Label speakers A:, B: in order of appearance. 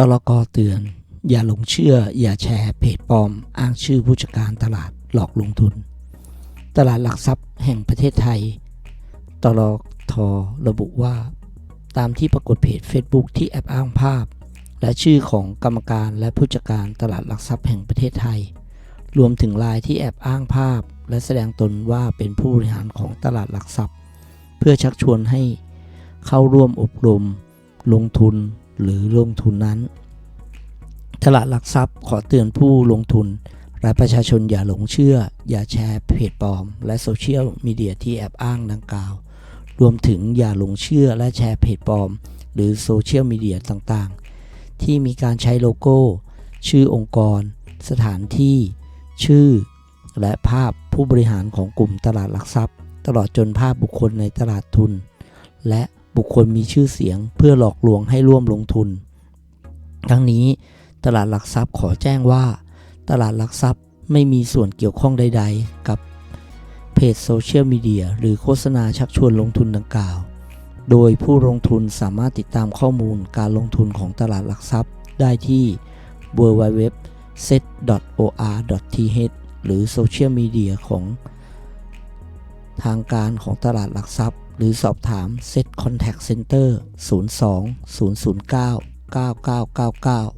A: ตลกเตือน อย่าหลงเชื่อ อย่าแชร์เพจปลอม อ้างชื่อผู้จัดการตลาดหลอกลงทุน ตลาดหลักทรัพย์แห่งประเทศไทย ตลกทระบุว่า ตามที่ปรากฏเพจ Facebook ที่แอบอ้างภาพ และชื่อของกรรมการและผู้จัดการตลาดหลักทรัพย์แห่งประเทศไทย รวมถึงลายที่แอบอ้างภาพ และแสดงตนว่าเป็นผู้บริหารของตลาดหลักทรัพย์ เพื่อชักชวนให้เข้าร่วมอบรม ลงทุน หรือลงทุนนั้น ตลาดหลักทรัพย์ขอเตือนผู้ลงทุน และประชาชนอย่าหลงเชื่อ อย่าแชร์เพจปลอม และโซเชียลมีเดียที่แอบอ้างดังกล่าว รวมถึงอย่าหลงเชื่อและแชร์เพจปลอม หรือโซเชียลมีเดียต่างๆ ที่มีการใช้โลโก้ ชื่อองค์กร สถานที่ ชื่อ และภาพผู้บริหารของกลุ่มตลาดหลักทรัพย์ ตลอดจนภาพบุคคลในตลาดทุน และ บุคคลมีชื่อเสียงเพื่อหลอกลวงให้ร่วมลงทุน ทั้งนี้ตลาดหลักทรัพย์ขอแจ้งว่า ตลาดหลักทรัพย์ไม่มีส่วนเกี่ยวข้องใด ๆ กับเพจโซเชียลมีเดียหรือโฆษณาชักชวนลงทุนดังกล่าว โดยผู้ลงทุนสามารถติดตามข้อมูลการลงทุนของตลาดหลักทรัพย์ได้ที่ www.set.or.th หรือโซเชียลมีเดียของทางการของตลาดหลักทรัพย์ หรือสอบถาม Set Contact Center 02 009 9999